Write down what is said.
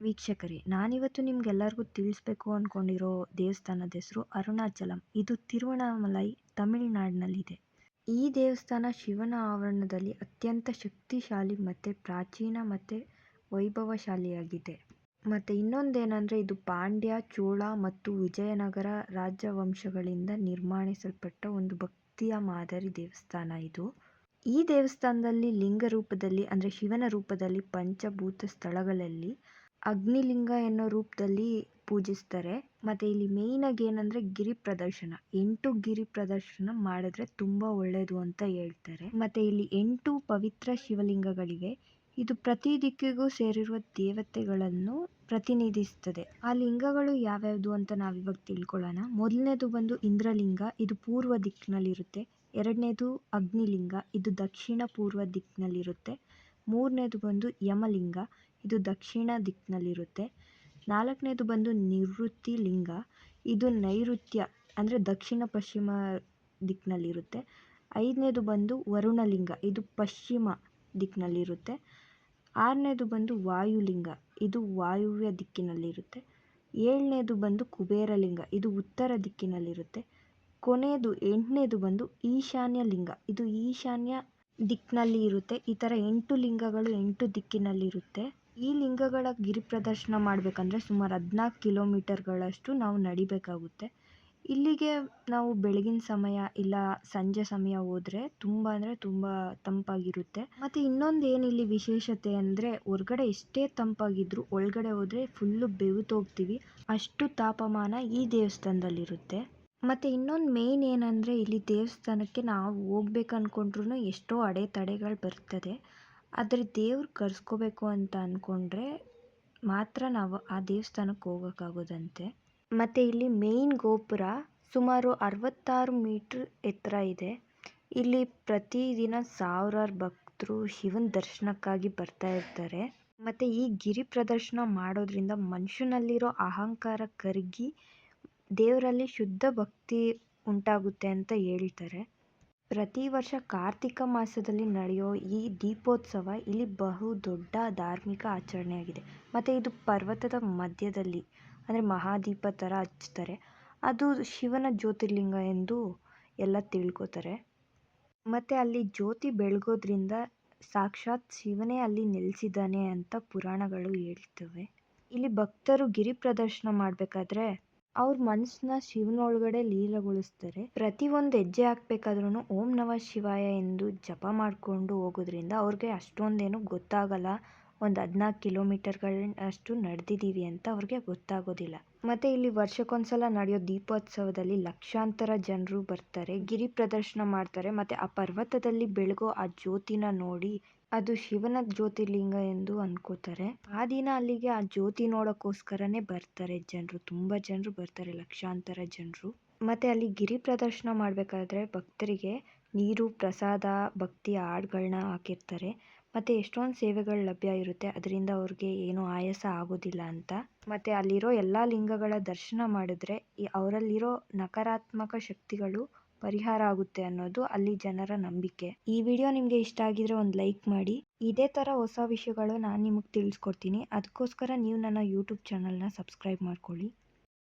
ವೀಕ್ಷಕರೇ, ನಾನಿವತ್ತು ನಿಮ್ಗೆಲ್ಲರಿಗೂ ತಿಳಿಸ್ಬೇಕು ಅಂದ್ಕೊಂಡಿರೋ ದೇವಸ್ಥಾನದ ಹೆಸರು ಅರುಣಾಚಲಂ. ಇದು ತಿರುವಣ್ಣಾಮಲೈ ತಮಿಳುನಾಡಿನಲ್ಲಿದೆ. ಈ ದೇವಸ್ಥಾನ ಶಿವನ ಆವರಣದಲ್ಲಿ ಅತ್ಯಂತ ಶಕ್ತಿಶಾಲಿ ಮತ್ತು ಪ್ರಾಚೀನ ಮತ್ತು ವೈಭವಶಾಲಿಯಾಗಿದೆ. ಮತ್ತು ಇನ್ನೊಂದೇನೆಂದರೆ, ಇದು ಪಾಂಡ್ಯ, ಚೋಳ ಮತ್ತು ವಿಜಯನಗರ ರಾಜವಂಶಗಳಿಂದ ನಿರ್ಮಾಣಿಸಲ್ಪಟ್ಟ ಒಂದು ಭಕ್ತಿಯ ಮಾದರಿ ದೇವಸ್ಥಾನ ಇದು. ಈ ದೇವಸ್ಥಾನದಲ್ಲಿ ಲಿಂಗ ರೂಪದಲ್ಲಿ, ಅಂದರೆ ಶಿವನ ರೂಪದಲ್ಲಿ ಪಂಚಭೂತ ಸ್ಥಳಗಳಲ್ಲಿ ಅಗ್ನಿಲಿಂಗ ಎನ್ನೋ ರೂಪದಲ್ಲಿ ಪೂಜಿಸ್ತಾರೆ. ಮತ್ತು ಇಲ್ಲಿ ಮೇಯ್ನಾಗಿ ಏನಂದರೆ ಗಿರಿ ಪ್ರದರ್ಶನ. ಎಂಟು ಗಿರಿ ಪ್ರದರ್ಶನ ಮಾಡಿದ್ರೆ ತುಂಬ ಒಳ್ಳೆಯದು ಅಂತ ಹೇಳ್ತಾರೆ. ಮತ್ತು ಇಲ್ಲಿ ಎಂಟು ಪವಿತ್ರ ಶಿವಲಿಂಗಗಳಿವೆ. ಇದು ಪ್ರತಿ ದಿಕ್ಕಿಗೂ ಸೇರಿರುವ ದೇವತೆಗಳನ್ನು ಪ್ರತಿನಿಧಿಸ್ತದೆ ಆ ಲಿಂಗಗಳು ಯಾವ್ಯಾವುದು ಅಂತ ನಾವಿವಾಗ ತಿಳ್ಕೊಳ್ಳೋಣ. ಮೊದಲನೇದು ಬಂದು ಇಂದ್ರಲಿಂಗ. ಇದು ಪೂರ್ವ ದಿಕ್ಕಿನಲ್ಲಿರುತ್ತೆ. ಎರಡನೇದು ಅಗ್ನಿಲಿಂಗ. ಇದು ದಕ್ಷಿಣ ಪೂರ್ವ ದಿಕ್ಕಿನಲ್ಲಿರುತ್ತೆ. ಮೂರನೇದು ಬಂದು ಯಮಲಿಂಗ. ಇದು ದಕ್ಷಿಣ ದಿಕ್ಕಿನಲ್ಲಿರುತ್ತೆ. ನಾಲ್ಕನೇದು ಬಂದು ನಿವೃತ್ತಿ ಲಿಂಗ. ಇದು ನೈಋತ್ಯ, ಅಂದರೆ ದಕ್ಷಿಣ ಪಶ್ಚಿಮ ದಿಕ್ಕಿನಲ್ಲಿರುತ್ತೆ. ಐದನೇದು ಬಂದು ವರುಣಲಿಂಗ, ಇದು ಪಶ್ಚಿಮ ದಿಕ್ಕಿನಲ್ಲಿರುತ್ತೆ. ಆರನೇದು ಬಂದು ವಾಯುಲಿಂಗ, ಇದು ವಾಯುವ್ಯ ದಿಕ್ಕಿನಲ್ಲಿರುತ್ತೆ. ಏಳನೇದು ಬಂದು ಕುಬೇರಲಿಂಗ, ಇದು ಉತ್ತರ ದಿಕ್ಕಿನಲ್ಲಿರುತ್ತೆ. ಕೊನೆಯದು ಎಂಟನೇದು ಬಂದು ಈಶಾನ್ಯ ಲಿಂಗ, ಇದು ಈಶಾನ್ಯ ದಿಕ್ಕಿನಲ್ಲಿ ಇರುತ್ತೆ ಈ ಥರ ಎಂಟು ಲಿಂಗಗಳು ಎಂಟು ದಿಕ್ಕಿನಲ್ಲಿರುತ್ತೆ. ಈ ಲಿಂಗಗಳ ಗಿರಿ ಪ್ರದರ್ಶನ ಮಾಡಬೇಕಂದ್ರೆ ಸುಮಾರು ಹದಿನಾಲ್ಕು ಕಿಲೋಮೀಟರ್ಗಳಷ್ಟು ನಾವು ನಡಿಬೇಕಾಗುತ್ತೆ. ಇಲ್ಲಿಗೆ ನಾವು ಬೆಳಗಿನ ಸಮಯ ಇಲ್ಲ ಸಂಜೆ ಸಮಯ ಹೋದರೆ ತುಂಬ ಅಂದರೆ ತುಂಬ ತಂಪಾಗಿರುತ್ತೆ. ಮತ್ತು ಇನ್ನೊಂದು ಏನು ಇಲ್ಲಿ ವಿಶೇಷತೆ ಅಂದರೆ ಹೊರ್ಗಡೆ ಎಷ್ಟೇ ತಂಪಾಗಿದ್ದರೂ ಒಳಗಡೆ ಹೋದರೆ ಫುಲ್ಲು ಬೆವ್ತೋಗ್ತೀವಿ ಅಷ್ಟು ತಾಪಮಾನ ಈ ದೇವಸ್ಥಾನದಲ್ಲಿರುತ್ತೆ. ಮತ್ತು ಇನ್ನೊಂದು ಮೇಯ್ನ್ ಏನಂದರೆ ಇಲ್ಲಿ ದೇವಸ್ಥಾನಕ್ಕೆ ನಾವು ಹೋಗ್ಬೇಕು ಅಂದ್ಕೊಂಡ್ರೂ ಎಷ್ಟೋ ಅಡೆತಡೆಗಳು ಬರ್ತದೆ. ಆದರೆ ದೇವ್ರು ಕರೆಸ್ಕೋಬೇಕು ಅಂತ ಅಂದ್ಕೊಂಡ್ರೆ ಮಾತ್ರ ನಾವು ಆ ದೇವಸ್ಥಾನಕ್ಕೆ ಹೋಗೋಕ್ಕಾಗೋದಂತೆ ಮತ್ತು ಇಲ್ಲಿ ಮೇಯ್ನ್ ಗೋಪುರ ಸುಮಾರು ಅರವತ್ತಾರು ಮೀಟ್ರ್ ಎತ್ತರ ಇದೆ. ಇಲ್ಲಿ ಪ್ರತಿದಿನ ಸಾವಿರಾರು ಭಕ್ತರು ಶಿವನ ದರ್ಶನಕ್ಕಾಗಿ ಬರ್ತಾ ಇರ್ತಾರೆ. ಮತ್ತು ಈ ಗಿರಿ ಪ್ರದರ್ಶನ ಮಾಡೋದ್ರಿಂದ ಮನುಷ್ಯನಲ್ಲಿರೋ ಅಹಂಕಾರ ಕರಗಿ ದೇವರಲ್ಲಿ ಶುದ್ಧ ಭಕ್ತಿ ಉಂಟಾಗುತ್ತೆ ಅಂತ ಹೇಳ್ತಾರೆ. ಪ್ರತಿ ವರ್ಷ ಕಾರ್ತಿಕ ಮಾಸದಲ್ಲಿ ನಡೆಯೋ ಈ ದೀಪೋತ್ಸವ ಇಲ್ಲಿ ಬಹು ದೊಡ್ಡ ಧಾರ್ಮಿಕ ಆಚರಣೆಯಾಗಿದೆ. ಮತ್ತು ಇದು ಪರ್ವತದ ಮಧ್ಯದಲ್ಲಿ, ಅಂದರೆ ಮಹಾದೀಪ ಥರ ಹಚ್ತಾರೆ. ಅದು ಶಿವನ ಜ್ಯೋತಿರ್ಲಿಂಗ ಎಂದು ಎಲ್ಲ ತಿಳ್ಕೊತಾರೆ. ಮತ್ತು ಅಲ್ಲಿ ಜ್ಯೋತಿ ಬೆಳಗೋದ್ರಿಂದ ಸಾಕ್ಷಾತ್ ಶಿವನೇ ಅಲ್ಲಿ ನೆಲೆಸಿದ್ದಾನೆ ಅಂತ ಪುರಾಣಗಳು ಹೇಳ್ತವೆ. ಇಲ್ಲಿ ಭಕ್ತರು ಗಿರಿ ಪ್ರದರ್ಶನ ಮಾಡಬೇಕಾದ್ರೆ ಅವ್ರ ಮನಸ್ಸನ್ನ ಶಿವನೊಳಗಡೆ ಲೀಲಗೊಳಿಸ್ತಾರೆ. ಪ್ರತಿ ಒಂದು ಹೆಜ್ಜೆ ಹಾಕ್ಬೇಕಾದ್ರೂ ಓಂ ನವ ಶಿವಾಯ ಎಂದು ಜಪ ಮಾಡಿಕೊಂಡು ಹೋಗೋದ್ರಿಂದ ಅವ್ರಿಗೆ ಅಷ್ಟೊಂದೇನು ಗೊತ್ತಾಗಲ್ಲ. ಒಂದು ಹದಿನಾಲ್ಕು ಕಿಲೋಮೀಟರ್ಗಳಷ್ಟು ನಡೆದಿದ್ದೀವಿ ಅಂತ ಅವ್ರಿಗೆ ಗೊತ್ತಾಗೋದಿಲ್ಲ. ಮತ್ತು ಇಲ್ಲಿ ವರ್ಷಕ್ಕೊಂದ್ಸಲ ನಡೆಯೋ ದೀಪೋತ್ಸವದಲ್ಲಿ ಲಕ್ಷಾಂತರ ಜನರು ಬರ್ತಾರೆ. ಗಿರಿ ಪ್ರದರ್ಶನ ಮಾಡ್ತಾರೆ. ಮತ್ತು ಆ ಪರ್ವತದಲ್ಲಿ ಬೆಳಗೋ ಆ ಜ್ಯೋತಿನ ನೋಡಿ ಅದು ಶಿವನ ಜ್ಯೋತಿರ್ಲಿಂಗ ಎಂದು ಅನ್ಕೋತಾರೆ. ಆ ದಿನ ಅಲ್ಲಿಗೆ ಆ ಜ್ಯೋತಿ ನೋಡೋಕ್ಕೋಸ್ಕರನೇ ಬರ್ತಾರೆ ಜನರು. ತುಂಬ ಜನರು ಬರ್ತಾರೆ, ಲಕ್ಷಾಂತರ ಜನರು. ಮತ್ತು ಅಲ್ಲಿ ಗಿರಿ ಪ್ರದರ್ಶನ ಮಾಡಬೇಕಾದ್ರೆ ಭಕ್ತರಿಗೆ ನೀರು, ಪ್ರಸಾದ ಭಕ್ತಿ ಹಾಡ್ಗಳನ್ನ ಹಾಕಿರ್ತಾರೆ. ಮತ್ತು ಎಷ್ಟೊಂದು ಸೇವೆಗಳು ಲಭ್ಯ ಇರುತ್ತೆ, ಅದರಿಂದ ಅವ್ರಿಗೆ ಏನೂ ಆಯಾಸ ಆಗೋದಿಲ್ಲ ಅಂತ. ಮತ್ತು ಅಲ್ಲಿರೋ ಎಲ್ಲ ಲಿಂಗಗಳ ದರ್ಶನ ಮಾಡಿದ್ರೆ ಅವರಲ್ಲಿರೋ ನಕಾರಾತ್ಮಕ ಶಕ್ತಿಗಳು ಪರಿಹಾರ ಆಗುತ್ತೆ ಅನ್ನೋದು ಅಲ್ಲಿ ಜನರ ನಂಬಿಕೆ. ಈ ವಿಡಿಯೋ ನಿಮಗೆ ಇಷ್ಟ ಆಗಿದ್ರೆ ಒಂದು ಲೈಕ್ ಮಾಡಿ. ಇದೇ ಥರ ಹೊಸ ವಿಷಯಗಳು ನಾನು ನಿಮಗೆ ತಿಳಿಸ್ಕೊಡ್ತೀನಿ. ಅದಕ್ಕೋಸ್ಕರ ನೀವು ನನ್ನ ಯೂಟ್ಯೂಬ್ ಚಾನಲ್ನ ಸಬ್ಸ್ಕ್ರೈಬ್ ಮಾಡ್ಕೊಳ್ಳಿ.